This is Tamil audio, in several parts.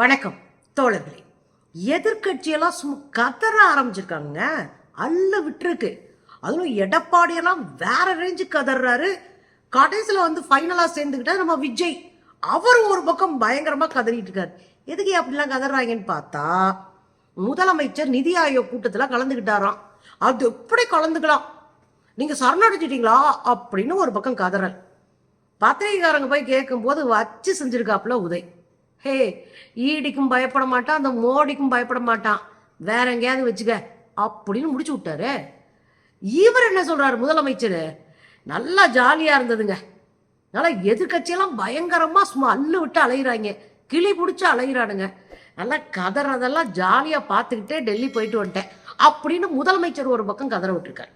வணக்கம் தோழர்களே. எதிர்க்கட்சியெல்லாம் சும்மா கதற ஆரம்பிச்சிருக்காங்க அல்ல விட்டுருக்கு. அதுவும் எடப்பாடியெல்லாம் வேற ரேஞ்சு கதறாரு. கடைசியில் வந்து ஃபைனலாக சேர்ந்துக்கிட்டா நம்ம விஜய். அவரும் ஒரு பக்கம் பயங்கரமாக கதறிட்டு இருக்காரு எதுக்கு அப்படிலாம் கதறாங்கன்னு பார்த்தா முதலமைச்சர் நிதி ஆயோக் கூட்டத்தில் கலந்துக்கிட்டாராம் அது எப்படி கலந்துக்கலாம்? நீங்கள் சரணடைஞ்சிட்டீங்களா அப்படின்னு ஒரு பக்கம் கதறல். பத்திரிகைக்காரங்க போய் கேட்கும்போது வச்சு செஞ்சிருக்காப்புல உதய். ஹே ஈடிக்கும் பயப்பட மாட்டான் அந்த மோடிக்கும் பயப்பட மாட்டான். வேற எங்கேயாவது வச்சுக்க அப்படின்னு முடிச்சு விட்டாரு. இவர் என்ன சொல்றாரு முதலமைச்சர்? நல்லா ஜாலியா இருந்ததுங்க. நல்லா எதிர்க்கட்சியெல்லாம் பயங்கரமா சும்மா அள்ளு விட்டு அலையிறாங்க. கிளி பிடிச்சி அலையிறானுங்க. நல்லா கதறதெல்லாம் ஜாலியாக பார்த்துக்கிட்டே டெல்லி போயிட்டு வந்துட்டேன் அப்படின்னு முதலமைச்சர் ஒரு பக்கம் கதற விட்டுருக்காரு.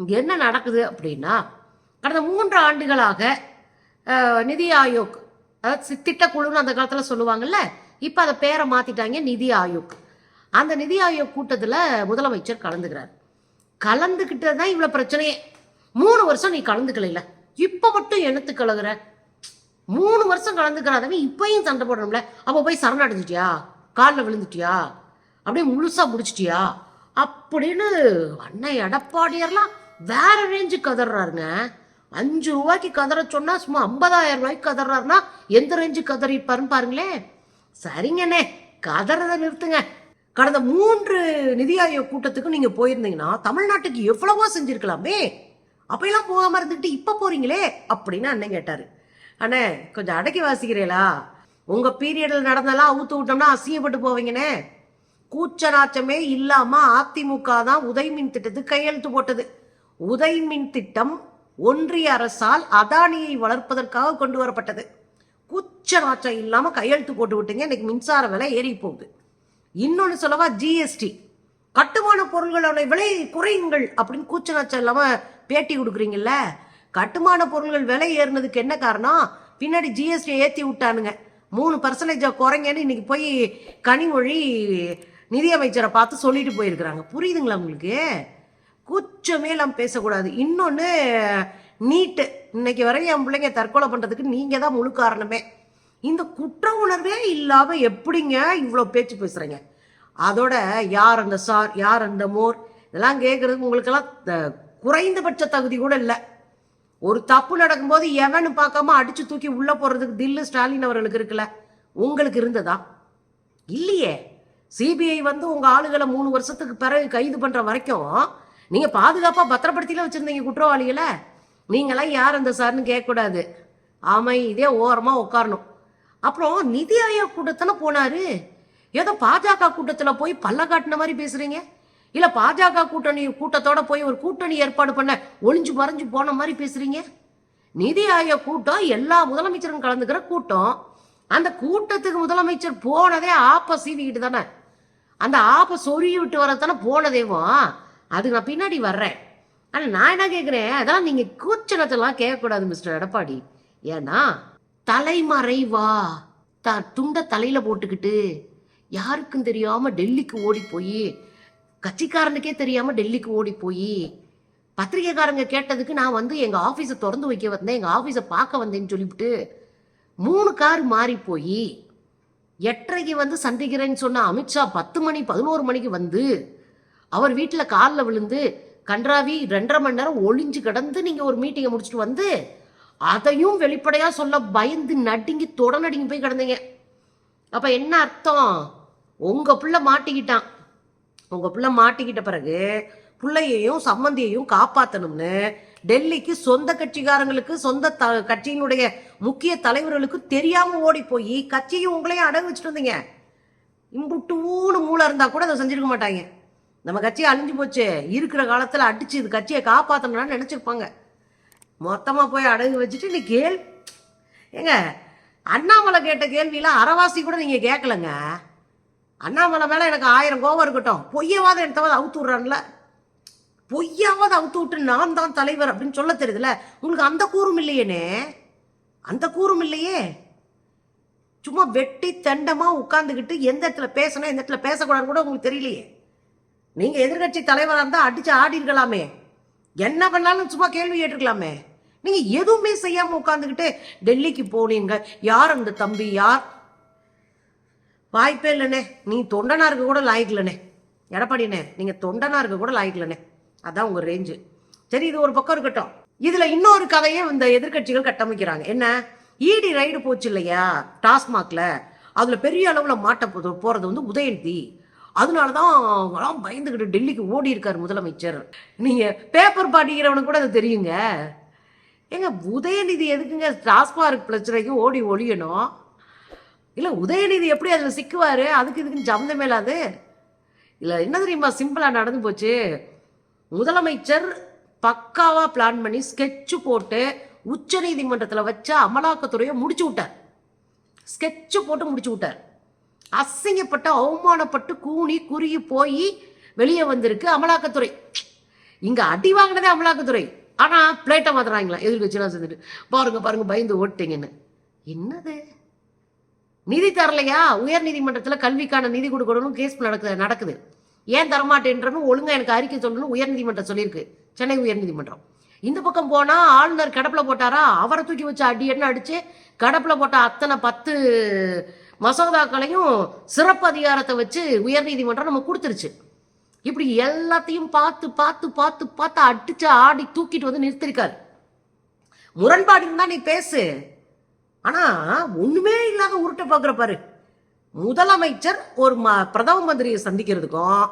இங்கே என்ன நடக்குது அப்படின்னா கடந்த மூன்று ஆண்டுகளாக நிதி ஆயோக் அதாவது சி- திட்டக்குழுன்னு அந்த காலத்தில் சொல்லுவாங்கல்ல இப்போ அதை பேரை மாற்றிட்டாங்க நிதி ஆயோக். அந்த நிதி ஆயோக் கூட்டத்தில் முதலமைச்சர் கலந்துக்கிறார். கலந்துக்கிட்டது தான் இவ்வளோ பிரச்சனையே. மூணு வருஷம் நீ கலந்துக்கலையில. இப்போ மட்டும் எனத்து கலகுற? மூணு வருஷம் கலந்துக்கிறாதவன் இப்பயும் சண்டை போடணும்ல. அப்போ போய் சரணடைஞ்சிட்டியா காலில் விழுந்துட்டியா? அப்படியே முழுசாக முடிச்சிட்டியா? அப்படின்னு அண்ணன் எடப்பாடியர்லாம் வேற ரேஞ்சு கதறாருங்க. அஞ்சு ரூபாய்க்கு கதற சொன்னா சும்மா ஐம்பதாயிரம் ரூபாய்க்கு கதறாருன்னா எந்த ரேஞ்சு கதறிப்பாருன்னு பாருங்களேன். சரிங்கண்ணே கதறதை நிறுத்துங்க. கடந்த மூன்று நிதி ஆயோக் கூட்டத்துக்கு நீங்க போயிருந்தீங்கன்னா தமிழ்நாட்டுக்கு எவ்வளவோ செஞ்சிருக்கலாமே. அப்பெல்லாம் போகாம இருந்துக்கிட்டு இப்ப போறீங்களே அப்படின்னு அண்ணன் கேட்டாரு. அண்ணே கொஞ்சம் அடக்கி வாசிக்கிறீங்களா? உங்க பீரியடில் நடந்தெல்லாம் அவுத்து விட்டோம்னா அசிங்கப்பட்டு போவீங்கண்ணே. கூச்ச நாச்சமே இல்லாம அதிமுக தான் உதய் மின் திட்டத்துக்கு கையெழுத்து போட்டது. உதய் மின் திட்டம் ஒன்றிய அரசால் அதானியை வளர்ப்பதற்காக கொண்டு வரப்பட்டது. கூச்ச நாச்சம் இல்லாமல் கையெழுத்து போட்டு விட்டுங்க இன்னைக்கு மின்சார விலை ஏறி போகுது. இன்னொன்று சொல்லவா ஜிஎஸ்டி கட்டுமான பொருள்களோட விலை குறையுங்கள் அப்படின்னு கூச்ச நாச்சம் இல்லாமல் பேட்டி கொடுக்குறீங்கல்ல கட்டுமான பொருள்கள் விலை ஏறினதுக்கு என்ன காரணம்? பின்னாடி ஜிஎஸ்டி ஏற்றி விட்டானுங்க. மூணு பர்சன்டேஜாக குறைங்கன்னு இன்னைக்கு போய் கனிமொழி நிதியமைச்சரை பார்த்து சொல்லிட்டு போயிருக்கிறாங்க. புரியுதுங்களா உங்களுக்கு? கூச்சமே எல்லாம் பேசக்கூடாது. இன்னொன்று நீட்டு இன்னைக்கு வரையும் என் பிள்ளைங்க தற்கொலை பண்ணுறதுக்கு நீங்கள் தான் முழு காரணமே. இந்த குற்ற உணர்வே இல்லாமல் எப்படிங்க இவ்வளோ பேச்சு பேசுகிறீங்க அதோட யார் அந்த சார் யார் அந்த மோர்? இதெல்லாம் கேட்குறதுக்கு உங்களுக்கெல்லாம் த- குறைந்தபட்ச தகுதி கூட இல்லை. ஒரு தப்பு நடக்கும்போது எவன்னு பார்க்காம அடித்து தூக்கி உள்ளே போகிறதுக்கு தில்லு ஸ்டாலின் அவர்களுக்கு இருக்குல்ல? உங்களுக்கு இருந்ததா? இல்லையே. சிபிஐ வந்து உங்கள் ஆளுகளை மூணு வருஷத்துக்கு பிறகு கைது பண்ணுற வரைக்கும் நீங்க பாதுகாப்பா பத்திரப்படுத்தில வச்சிருந்தீங்க குற்றவாளிகளை. நீங்களாம் யார் அந்த சார்னு கேட்கக்கூடாது. ஆமை இதே ஓரமா உட்காரணும். அப்புறம் நிதி ஆயோக் கூட்டத்தானே போனாரு. ஏதோ பாஜக கூட்டத்தில் போய் பல்ல காட்டின மாதிரி பேசுறீங்க. இல்லை பாஜக கூட்டணி கூட்டத்தோட போய் ஒரு கூட்டணி ஏற்பாடு பண்ண ஒளிஞ்சு மறைஞ்சு போன மாதிரி பேசுறீங்க? நிதி ஆயோக் கூட்டம் எல்லா முதலமைச்சரும் கலந்துக்கிற கூட்டம். அந்த கூட்டத்துக்கு முதலமைச்சர் போனதே ஆப்ப சீவிக்கிட்டு தானே. அந்த ஆப்ப சொருகி விட்டு வரதானே போனதேவும் அதுக்கு நான் பின்னாடி வர்றேன். ஆனால் நான் என்ன கேட்குறேன் அதான் நீங்கள் கூச்சலத்தெல்லாம் கேட்கக்கூடாது மிஸ்டர் எடப்பாடி. ஏன்னா தலைமறைவா த துண்டை தலையில் போட்டுக்கிட்டு யாருக்கும் தெரியாமல் டெல்லிக்கு ஓடி போய் கட்சிக்காரனுக்கே தெரியாமல் டெல்லிக்கு ஓடி போய் பத்திரிகைக்காரங்க கேட்டதுக்கு நான் வந்து எங்கள் ஆஃபீஸை திறந்து வைக்க வந்தேன் எங்கள் ஆஃபீஸை பார்க்க வந்தேன்னு சொல்லிவிட்டு மூணு கார் மாறி போய் எட்டரைக்கு வந்து சந்திக்கிறேன்னு சொன்ன அமித்ஷா பத்து மணி பதினோரு மணிக்கு வந்து அவர் வீட்டில் காலில் விழுந்து கன்றாவி ரெண்டரை மணி நேரம் ஒளிஞ்சு கிடந்து நீங்கள் ஒரு மீட்டிங்கை முடிச்சுட்டு வந்து அதையும் வெளிப்படையாக சொல்ல பயந்து நடுங்கி தொட நடுங்கி போய் கிடந்தீங்க. அப்போ என்ன அர்த்தம்? உங்கள் பிள்ளை மாட்டிக்கிட்டான். உங்கள் பிள்ளை மாட்டிக்கிட்ட பிறகு பிள்ளையையும் சம்மந்தியையும் காப்பாற்றணும்னு டெல்லிக்கு சொந்த கட்சிக்காரங்களுக்கு சொந்த த கட்சியினுடைய முக்கிய தலைவர்களுக்கு தெரியாமல் ஓடி போய் கட்சியும் உங்களையும் அடகு வச்சுட்டு வந்தீங்க. இம்புட்டூன்னு மூளை இருந்தால் கூட அதை செஞ்சிருக்க மாட்டாங்க. நம்ம கட்சி அழிஞ்சு போச்சு. இருக்கிற காலத்தில் அடிச்சு இது கட்சியை காப்பாற்றணும்னு நினச்சிருப்பாங்க. மொத்தமாக போய் அடகு வச்சுட்டு நீ கேள். ஏங்க அண்ணாமலை கேட்ட கேள்வியில அறவாசி கூட நீங்கள் கேட்கலங்க அண்ணாமலை மேலே எனக்கு ஆயிரம் கோவம் இருக்கட்டும். பொய்யவாத எடுத்தாவது அவுத்து விட்றான்ல. பொய்யாவது அவுத்து விட்டு நான் தான் தலைவர் அப்படின்னு சொல்ல தெரியுதுல. உங்களுக்கு அந்த கூறும் இல்லையேனே. அந்த கூறும் இல்லையே. சும்மா வெட்டி தண்டமாக உட்காந்துக்கிட்டு எந்த இடத்துல பேசணும் எந்த இடத்துல பேசக்கூடாதுன்னு கூட உங்களுக்கு தெரியலையே. நீங்க எதிர்க்கட்சி தலைவராக இருந்தால் அடிச்சு ஆடி இருக்கலாமே என்ன பண்ணாலும் சும்மா கேள்வி கேட்டிருக்கலாமே. நீங்க எதுவுமே செய்யாம உட்காந்துக்கிட்டு டெல்லிக்கு போனீங்க. யார் அந்த தம்பி? யார்? வாய்ப்பே இல்லைண்ணே. நீ தொண்டனா இருக்க கூட லாய்க்கலண்ணே எடப்பாடிண்ணே நீங்க தொண்டனா இருக்க கூட லாய்க்கலண்ணே அதான் உங்க ரேஞ்சு சரி இது ஒரு பக்கம் இருக்கட்டும். இதுல இன்னொரு கதையை இந்த எதிர்க்கட்சிகள் கட்டமைக்கிறாங்க. என்ன? ஈடி ரைடு போச்சு இல்லையா? டாஸ்மாக்ல. அதுல பெரிய அளவுல மாட்ட போ- போறது வந்து உதயநிதி. அதனால தான் பயந்துக்கிட்டு டெல்லிக்கு ஓடி இருக்கார் முதலமைச்சர். நீங்கள் பேப்பர் படிக்கிறவனுக்கு கூட அது தெரியுங்க. ஏங்க உதயநிதி எதுக்குங்க டாஸ்மார்க் பிரச்சனைக்கு ஓடி ஒழியணும்? இல்லை உதயநிதி எப்படி அதில் சிக்குவார்? அதுக்கு இதுக்குன்னு சம்மந்தமே மேலாது இல்லை என்ன தெரியுமா சிம்பிளாக நடந்து போச்சு? முதலமைச்சர் பக்காவாக பிளான் பண்ணி ஸ்கெட்சு போட்டு உச்ச நீதிமன்றத்தில் வச்ச அமலாக்கத்துறையை முடிச்சு விட்டார். ஸ்கெட்சு போட்டு முடிச்சு விட்டார். அசிங்கப்பட்டு அவமானப்பட்டு கூனி குறுகி போய் வெளியே வந்திருக்கு அமலாக்கத்துறை. இங்கே அடி வாங்கினதே அமலாக்கத்துறை. ஆனால் பிளேட்டை மாத்துறாங்களா? எதிர்கட்சியெல்லாம் செஞ்சுட்டு. பாருங்க பாருங்க பயந்து ஓட்டிங்கன்னு என்னது? நிதி தரலையா? உயர் நீதிமன்றத்தில் கல்விக்கான நிதி கொடுக்கணும்னு கேஸ் நடக்குது நடக்குது. ஏன் தரமாட்டேன்றன்னு ஒழுங்காக எனக்கு அறிக்கை சொல்லணும்னு உயர்நீதிமன்றம் சொல்லியிருக்கு. சென்னை உயர்நீதிமன்றம் இந்த பக்கம் போனா ஆளுநர் கடப்புல போட்டாரா? அவரை தூக்கி வச்சு அடி என்ன அடிச்சு? கடப்புல போட்ட அத்தனை பத்து மசோதாக்களையும் சிறப்பு அதிகாரத்தை வச்சு உயர் நீதிமன்றம் நம்ம கொடுத்துருச்சு. இப்படி எல்லாத்தையும் பார்த்து பார்த்து பார்த்து பார்த்து அடிச்சு ஆடி தூக்கிட்டு வந்து நிறுத்திருக்காரு. முரண்பாடு இருந்தா நீ பேசு. ஆனா ஒண்ணுமே இல்லாத உருட்ட பாக்குற பாரு. முதலமைச்சர் ஒரு ம- பிரதம மந்திரியை சந்திக்கிறதுக்கும்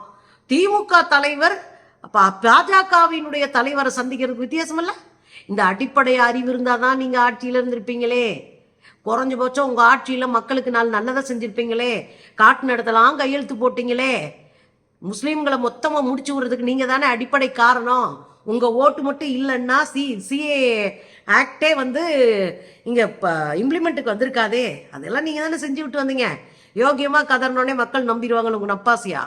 திமுக தலைவர் அப்போ பாஜகவினுடைய தலைவரை சந்திக்கிறதுக்கு வித்தியாசம் இல்லை இந்த அடிப்படை அறிவு இருந்தால் தான் நீங்கள் ஆட்சியில் இருந்திருப்பீங்களே. குறைஞ்சபட்சம் உங்கள் ஆட்சியில் மக்களுக்கு நாள் நல்லதை செஞ்சுருப்பீங்களே. காட்டு நடத்தலாம் கையெழுத்து போட்டிங்களே. முஸ்லீம்களை மொத்தமாக முடிச்சு விடுறதுக்கு நீங்கள் தானே அடிப்படை காரணம். உங்கள் ஓட்டு மட்டும் இல்லைன்னா சி சிஏ ஆக்டே வந்து இங்கே இப்போ இம்ப்ளிமெண்ட்டுக்கு வந்திருக்காதே. அதெல்லாம் நீங்கள் தானே செஞ்சு விட்டு வந்தீங்க. யோகியமாக கதறினோடனே மக்கள் நம்பிடுவாங்க உங்கள் நப்பாசியா?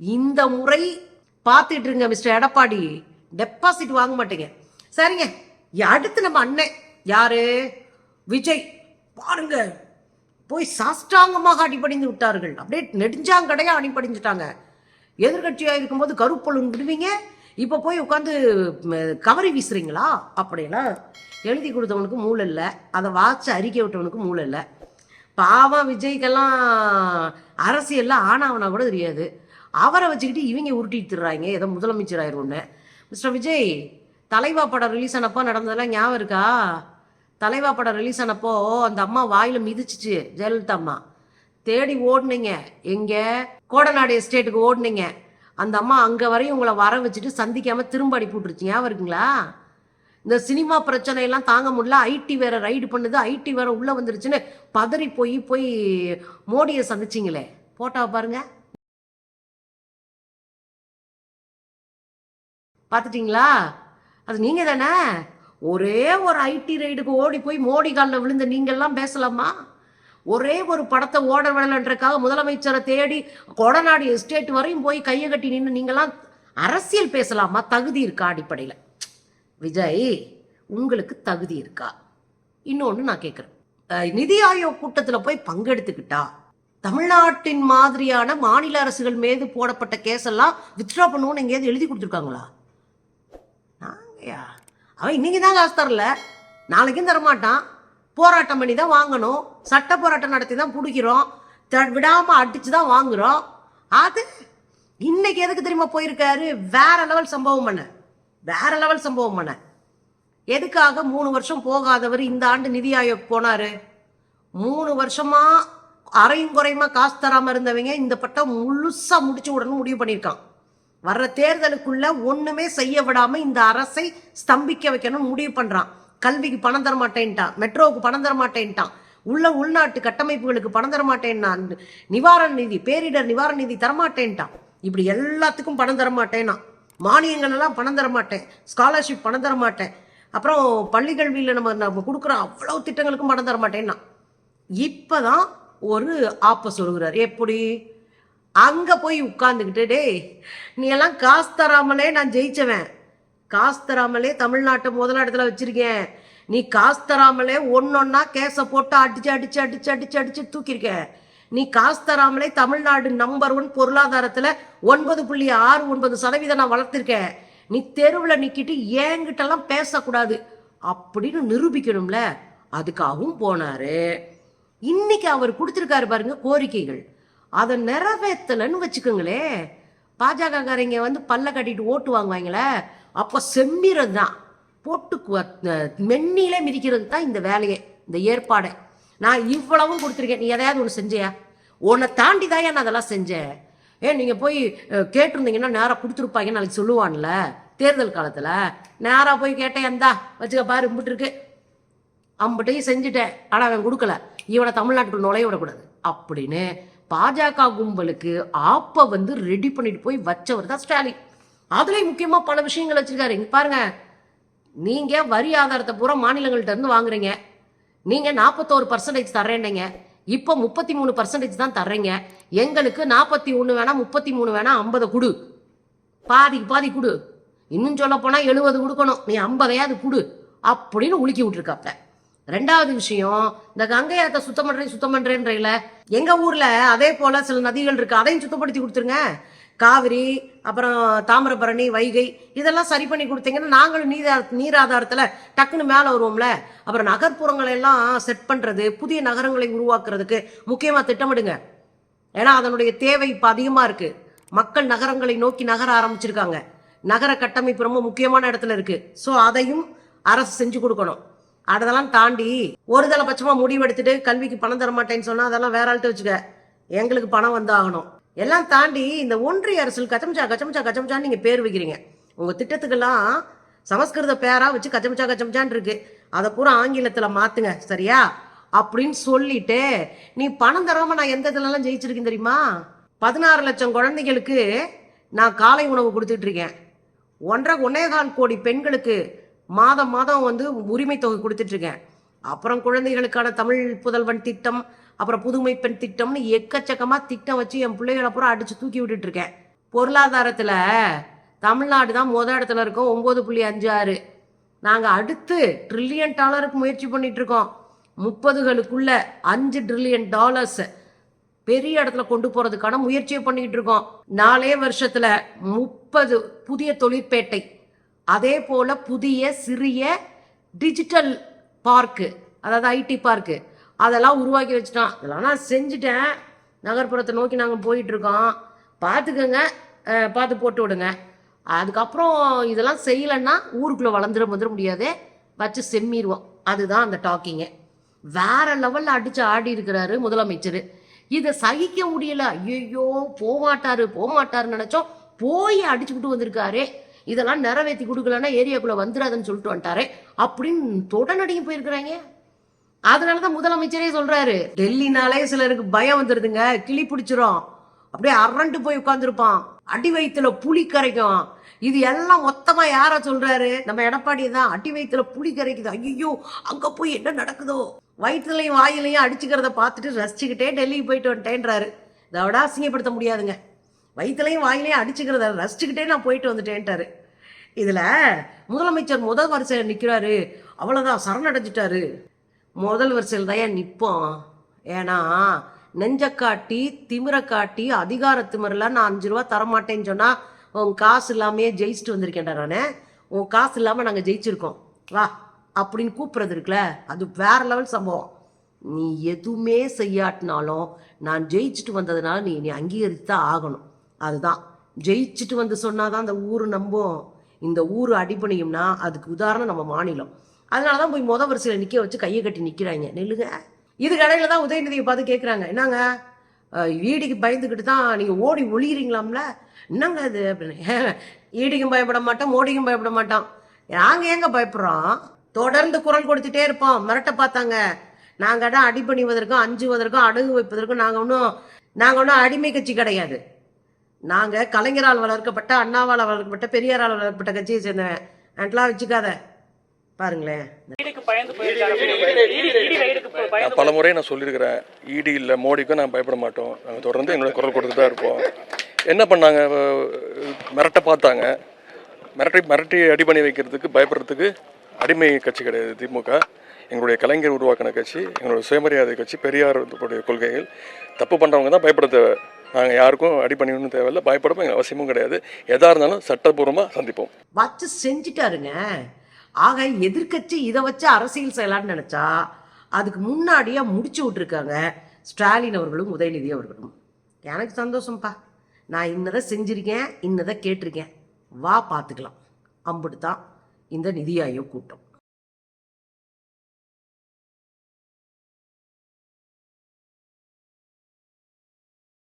இந்த முறை பார்த்துட்டு இருங்க மிஸ்டர் எடப்பாடி. டெபாசிட் வாங்க மாட்டேங்க. சரிங்க அடுத்து நம்ம அண்ணன். யாரு? விஜய். பாருங்க போய் சாஷ்டாங்கமாக அடிபடிந்து விட்டார்கள். அப்படியே நெடுஞ்சாங்கடையா அடிபடிஞ்சிட்டாங்க எதிர்கட்சியாக இருக்கும்போது கருப்பொழுன்னு விடுவீங்க. இப்போ போய் உட்காந்து கவரி வீசுறீங்களா? அப்படியெல்லாம் எழுதி கொடுத்தவனுக்கு மூளை இல்லை. அதை வாட்சி அறிக்கை விட்டவனுக்கு மூளை இல்லை. பாவம் விஜய்க்கெல்லாம் அரசியல்லாம் ஆனாவனா கூட தெரியாது. அவரை வச்சுக்கிட்டு இவங்க உருட்டிட்டு திர்றாங்க ஏதோ முதலமைச்சர் ஆயிரும்னு மிஸ்டர் விஜய் தலைவா படம் ரிலீஸ் ஆனப்போ நடந்ததெல்லாம் ஞாபகம் இருக்கா? தலைவா படம் ரிலீஸ் ஆனப்போ அந்த அம்மா வாயில மிதிச்சிச்சு ஜெயலலிதா அம்மா. தேடி ஓடுனீங்க. எங்க? கோடநாடு எஸ்டேட்டுக்கு ஓடுனீங்க. அந்த அம்மா அங்க வரையும் உங்களை வர வச்சுட்டு சந்திக்காம திரும்ப அடி போட்டுருச்சு ஞாபகம் இருக்குங்களா? இந்த சினிமா பிரச்சனையெல்லாம் தாங்க முடியல. ஐடி வேற ரைடு பண்ணுது. ஐடி வேற உள்ள வந்துருச்சுன்னு பதறி போய் போய் மோடியை சந்திச்சிங்களே. போட்டாவை பாருங்கள் பார்த்துட்டிங்களா? அது நீங்கள் தானே? ஒரே ஒரு ஐடி ரைடுக்கு ஓடி போய் மோடி காலில் விழுந்த நீங்கள்லாம் பேசலாமா? ஒரே ஒரு படத்தை ஓட விடலன்றக்காக முதலமைச்சரை தேடி கொடநாடு எஸ்டேட் வரையும் போய் கையை கட்டி நின்று நீங்கெல்லாம் அரசியல் பேசலாமா? தகுதி இருக்கா அடிப்படையில்? விஜய் உங்களுக்கு தகுதி இருக்கா? இன்னொன்று நான் கேட்குறேன் நிதி ஆயோக் கூட்டத்தில் போய் பங்கெடுத்துக்கிட்டா? தமிழ்நாட்டின் மாதிரியான மாநில அரசுகள் மீது போடப்பட்ட கேஸ் எல்லாம் வித்ட்ரா பண்ணுவோன்னு எங்கேயாவது எழுதி கொடுத்துருக்காங்களா? அவன் இன்னைக்கு தான் காசு தரல. நாளைக்கும் தரமாட்டான். போராட்டம் பண்ணி தான் வாங்கணும். சட்ட போராட்டம் நடத்தி தான் பிடிக்கிறோம். த- விடாமல் அடித்து தான் வாங்குகிறோம் அது இன்னைக்கு எதுக்கு தெரியுமா போயிருக்காரு? வேற லெவல் சம்பவம் பண்ண. வேற லெவல் சம்பவம் பண்ண. எதுக்காக மூணு வருஷம் போகாதவர் இந்த ஆண்டு நிதி ஆயோக் போனாரு? மூணு வருஷமா அரையும் குறையுமா காசு தராமல் இருந்தவங்க இந்த பட்டம் முழுசாக முடிச்சு உடனே முடிவு பண்ணியிருக்கான். வர்ற தேர்தலுக்குள்ள ஒண்ணுமே செய்ய விடாம இந்த அரசை ஸ்தம்பிக்க வைக்கணும்னு முடிவு பண்றான். கல்விக்கு பணம் தர மாட்டேன்ட்டான். மெட்ரோவுக்கு பணம் தர மாட்டேன்ட்டான். உள்ள உள்நாட்டு கட்டமைப்புகளுக்கு பணம் தர மாட்டேன்னான். நிவாரண நிதி பேரிடர் நிவாரண நிதி தரமாட்டேன்ட்டான். இப்படி எல்லாத்துக்கும் பணம் தர மாட்டேன்னா. மானியங்கள் எல்லாம் பணம் தர மாட்டேன். ஸ்காலர்ஷிப் பணம் தர மாட்டேன். அப்புறம் பள்ளி கல்வியில் நம்ம நம்ம கொடுக்குற அவ்வளவு திட்டங்களுக்கும் பணம் தர மாட்டேன்னா இப்பதான் ஒரு ஆப்ப சொல்கிறார் எப்படி? அங்கே போய் உட்காந்துக்கிட்டு டேய் நீ எல்லாம் காசு தராமலே நான் ஜெயிச்சவன். காசு தராமலே தமிழ்நாட்டை முதலிடத்துல வச்சிருக்கேன். நீ காசு தராமலே ஒன்னொன்னா கேஸை போட்டு அடிச்சு அடிச்சு அடிச்சு அடிச்சு அடிச்சு தூக்கியிருக்க. நீ காசு தராமலே தமிழ்நாடு நம்பர் ஒன் பொருளாதாரத்தில் ஒன்பது புள்ளி ஆறு ஒன்பது சதவீதம் நான் வளர்த்துருக்கேன். நீ தெருவில் நிற்கிட்டு என்கிட்டலாம் பேசக்கூடாது. அப்படின்னு நிரூபிக்கணும்ல. அதுக்காகவும் போனாரு. இன்னைக்கு அவர் கொடுத்துருக்காரு பாருங்க கோரிக்கைகள். அதை நிறைவேற்றலைன்னு வச்சுக்கோங்களே. பாஜகக்காரங்க வந்து பல்ல கட்டிட்டு ஓட்டு வாங்குவாங்களே அப்போ செம்மிறது தான். போட்டு மென்னிலே மிதிக்கிறது தான் இந்த வேலையே இந்த ஏற்பாடை. நான் இவ்வளவும் கொடுத்துருக்கேன். நீ எதையாவது ஒன்று செஞ்சியா? உன்னை தாண்டி தான் நான் அதெல்லாம் செஞ்சேன். ஏன் நீங்கள் போய் கேட்டிருந்தீங்கன்னா நேராக கொடுத்துருப்பாங்க நாளைக்கு சொல்லுவான்ல தேர்தல் காலத்தில். நேராக போய் கேட்டேன் எந்தா வச்சுக்க பாரு இம்புட்டு இருக்கு செஞ்சுட்டேன். ஆனால் அவன் கொடுக்கல. இவனை தமிழ்நாட்டுக்குள்ள நுழைய விடக்கூடாது. அப்படின்னு பாஜக கும்பலுக்கு ஆப்பை வந்து ரெடி பண்ணிட்டு போய் வச்சவர் தான் ஸ்டாலின். அதுலேயும் முக்கியமாக பல விஷயங்கள் வச்சிருக்காரு. இங்க பாருங்க. நீங்க வரி ஆதாரத்தை பூரா மாநிலங்கள்ட்ட இருந்து வாங்குறீங்க. நீங்க நாற்பத்தோரு பர்சன்டேஜ் தர்றேன்னீங்க. இப்போ முப்பத்தி மூணு பர்சன்டேஜ் தான் தர்றீங்க. எங்களுக்கு நாற்பத்தி ஒன்று வேணா முப்பத்தி மூணு வேணா ஐம்பதை கொடு. பாதிக்கு பாதி கொடு. இன்னும் சொல்ல போனா எழுபது கொடுக்கணும். நீ ஐம்பதையாவது கொடு. அப்படின்னு உலுக்கி விட்டுருக்காப்ல. ரெண்டாவது விஷயம் இந்த கங்கை சுத்தம் பண்றேன் சுத்தம் பண்றேன்றீங்கள. எங்க ஊர்ல அதே போல சில நதிகள் இருக்கு. அதையும் சுத்தப்படுத்தி கொடுத்துருங்க. காவிரி அப்புறம் தாமிரபரணி வைகை இதெல்லாம் சரி பண்ணி கொடுத்தீங்கன்னா நாங்களும் நீர் நீர் ஆதாரத்தில் டக்குன்னு மேலே வருவோம்ல. அப்புறம் நகர்ப்புறங்களை எல்லாம் செட் பண்றது புதிய நகரங்களை உருவாக்குறதுக்கு முக்கியமா திட்டமிடுங்க. ஏன்னா அதனுடைய தேவை இப்போ அதிகமாக இருக்கு. மக்கள் நகரங்களை நோக்கி நகர ஆரம்பிச்சிருக்காங்க. நகர கட்டமைப்பு ரொம்ப முக்கியமான இடத்துல இருக்கு. ஸோ அதையும் அரசு செஞ்சு கொடுக்கணும். அதெல்லாம் தாண்டி ஒரு தலைபட்சமா முடிவெடுத்துட்டு கல்விக்கு பணம் தர மாட்டேன்னு சொன்னா அதெல்லாம் வேற ஆள்கிட்ட வச்சுக்க. எங்களுக்கு பணம் வந்தாகணும் எல்லாம் தாண்டி இந்த ஒன்றிய அரசில் கச்சமச்சா கச்சமச்சா கச்சமச்சான்னு நீங்க பேர் வைக்கிறீங்க. உங்க திட்டத்துக்கெல்லாம் சமஸ்கிருத பேரா வச்சு கச்சமச்சா கச்சமச்சான்னு இருக்கு. அதை பூரா ஆங்கிலத்துல மாத்துங்க சரியா? அப்படின்னு சொல்லிட்டு நீ பணம் தராம நான் எந்த இதுலலாம் ஜெயிச்சிருக்கேன் தெரியுமா? பதினாறு லட்சம் குழந்தைகளுக்கு நான் காலை உணவு கொடுத்துட்டு இருக்கேன். ஒன்றரை ஒன்னே கால் கோடி பெண்களுக்கு மாதம் மாதம் வந்து உரிமை தொகை கொடுத்துட்ருக்கேன் அப்புறம் குழந்தைகளுக்கான தமிழ் புதல்வன் திட்டம் அப்புறம் புதுமை பெண் திட்டம்னு எக்கச்சக்கமாக திட்டம் வச்சு என் பிள்ளைகளை பூரா அடித்து தூக்கி விட்டுட்ருக்கேன் பொருளாதாரத்தில் தமிழ்நாடு தான் முத இடத்துல இருக்கோம் ஒம்பது புள்ளி அஞ்சு ஆறு. நாங்கள் அடுத்து ட்ரில்லியன் டாலருக்கு முயற்சி பண்ணிட்டு இருக்கோம். முப்பதுகளுக்குள்ள அஞ்சு ட்ரில்லியன் டாலர்ஸ் பெரிய இடத்துல கொண்டு போறதுக்கான முயற்சியை பண்ணிக்கிட்டு இருக்கோம். நாலே வருஷத்துல முப்பது புதிய தொழிற்பேட்டை அதே போல் புதிய சிறிய டிஜிட்டல் பார்க்கு அதாவது ஐடி பார்க்கு அதெல்லாம் உருவாக்கி வச்சுட்டோம் இதெல்லாம் நான் செஞ்சுட்டேன். நகர்ப்புறத்தை நோக்கி நாங்கள் போயிட்டுருக்கோம். பார்த்துக்கோங்க. பார்த்து போட்டு விடுங்க. அதுக்கப்புறம் இதெல்லாம் செய்யலைன்னா ஊருக்குள்ளே வளர்ந்துட வந்துட முடியாது. வச்சு செம்மிடுவோம் அதுதான் அந்த டாக்கிங்கு வேற லெவலில் அடித்து ஆடி இருக்கிறாரு முதலமைச்சர். இதை சகிக்க முடியல. ஐயோ போமாட்டாரு போமாட்டாருன்னு நினச்சோம். போய் அடிச்சுக்கிட்டு வந்திருக்காரு. இதெல்லாம் நிறைவேற்றி கொடுக்கலன்னா ஏரியாக்குள்ள வந்துடாதுன்னு சொல்லிட்டு வந்துட்டாரு. அப்படின்னு தொடனடியும் போயிருக்கிறாங்க. அதனாலதான் முதலமைச்சரே சொல்றாரு. டெல்லினாலே சிலருக்கு பயம் வந்துருதுங்க. கிளி பிடிச்சிரும். அப்படியே அரண்டு போய் உட்காந்துருப்பான் அடி வயிற்றுல புளி கரைக்கும். இது எல்லாம் மொத்தமா யார சொல்றாரு? நம்ம எடப்பாடி தான். அடி வயிற்றுல புளி கரைக்குது. ஐயோ அங்க போய் என்ன நடக்குதோ? வயிற்றுலையும் வாயிலையும் அடிச்சுக்கிறத பார்த்துட்டு ரசிச்சுக்கிட்டே டெல்லிக்கு போயிட்டு வந்துட்டேன்றாரு. இதை விட அசிங்கப்படுத்த முடியாதுங்க. வயிற்றுலையும் வாயிலையும் அடிச்சுக்கிறத ரசிச்சுக்கிட்டே நான் போயிட்டு வந்துட்டேன்ட்டாரு. இதுல முதலமைச்சர் முதல் வரிசையில் நிற்கிறாரு அவ்வளோதான் சரணடைஞ்சிட்டாரு. முதல் வரிசையில் தான் ஏன் நிற்போம் ஏன்னா நெஞ்ச காட்டி திமிரை காட்டி அதிகார திமிரில் நான் அஞ்சு ரூபா தரமாட்டேன்னு சொன்னால் உன் காசு இல்லாமையே ஜெயிச்சுட்டு வந்திருக்கேன்டா நான். உன் காசு இல்லாமல் நாங்கள் ஜெயிச்சிருக்கோம். வா அப்படின்னு கூப்பிட்றது இருக்குல்ல அது வேற லெவல் சம்பவம். நீ எதுவுமே செய்யாட்டினாலும் நான் ஜெயிச்சுட்டு வந்ததுனால நீ நீ அங்கீகரித்து தான் ஆகணும். அதுதான். ஜெயிச்சுட்டு வந்து சொன்னாதான் அந்த ஊர் நம்பும். இந்த ஊர் அடிபணியும்னா அதுக்கு உதாரணம் நம்ம மாநிலம். அதனால தான் போய் மொதல் வரிசையில் நிற்க வச்சு கையை கட்டி நிற்கிறாங்க நெல்லுங்க. இது கடையில் தான் உதயநிதியை பார்த்து கேட்குறாங்க என்னங்க? ஈடிக்கு பயந்துக்கிட்டு தான் நீங்கள் ஓடி ஒழியிறீங்களாம்ல என்னங்க இது அப்படின்னு. ஈடிக்கும் பயப்பட மாட்டோம் மோடிக்கும் பயப்பட மாட்டோம். நாங்கள் ஏங்க பயப்படுறோம்? தொடர்ந்து குரல் கொடுத்துட்டே இருப்போம். மிரட்ட பார்த்தாங்க. நாங்கள் தான் அடிபணிவதற்கும் அஞ்சுவதற்கும் அடகு வைப்பதற்கும் நாங்கள் ஒன்றும் நாங்கள் ஒன்றும் அடிமை கட்சி கிடையாது. நாங்கள் கலைஞரால் வளர்க்கப்பட்ட அண்ணாவால் வளர்க்கப்பட்ட பெரியாரால் வளர்க்கப்பட்ட கட்சியை சேர்ந்தவன். அதெல்லாம் வச்சுக்காத. பாருங்களேன். பல முறை நான் சொல்லியிருக்கிறேன் இடி இல்லை மோடிக்கும் நான் பயப்பட மாட்டோம். நாங்கள் தொடர்ந்து எங்களோட குரல் கொடுத்து தான் இருப்போம். என்ன பண்ணாங்க? மிரட்ட பார்த்தாங்க. மிரட்டி மிரட்டி அடி பண்ணி வைக்கிறதுக்கு பயப்படுறதுக்கு அடிமை கட்சி கிடையாது திமுக. எங்களுடைய கலைஞர் உருவாக்கின கட்சி எங்களுடைய சுயமரியாதை கட்சி பெரியார் கொள்கைகள். தப்பு பண்ணுறவங்க தான் பயப்பட தேவை. நாங்கள் யாருக்கும் அடி பண்ணிடணும் தேவையில்லை. பயப்படவும் எங்கள் அவசியமும் கிடையாது. எதாக இருந்தாலும் சட்டப்பூர்வமாக சந்திப்போம். வச்சு செஞ்சுட்டாருங்க. ஆக எதிர்க்கட்சி இதை வச்சு அரசியல் செய்யலாம்னு நினச்சா அதுக்கு முன்னாடியே முடிச்சு விட்ருக்காங்க ஸ்டாலின் அவர்களும் உதயநிதி அவர்களும். எனக்கு சந்தோஷம்ப்பா நான் இன்னதை செஞ்சிருக்கேன் இன்னதை கேட்டிருக்கேன். வா பார்த்துக்கலாம். அம்புட்டு தான் இந்த நிதி ஆயோக் கூட்டம்.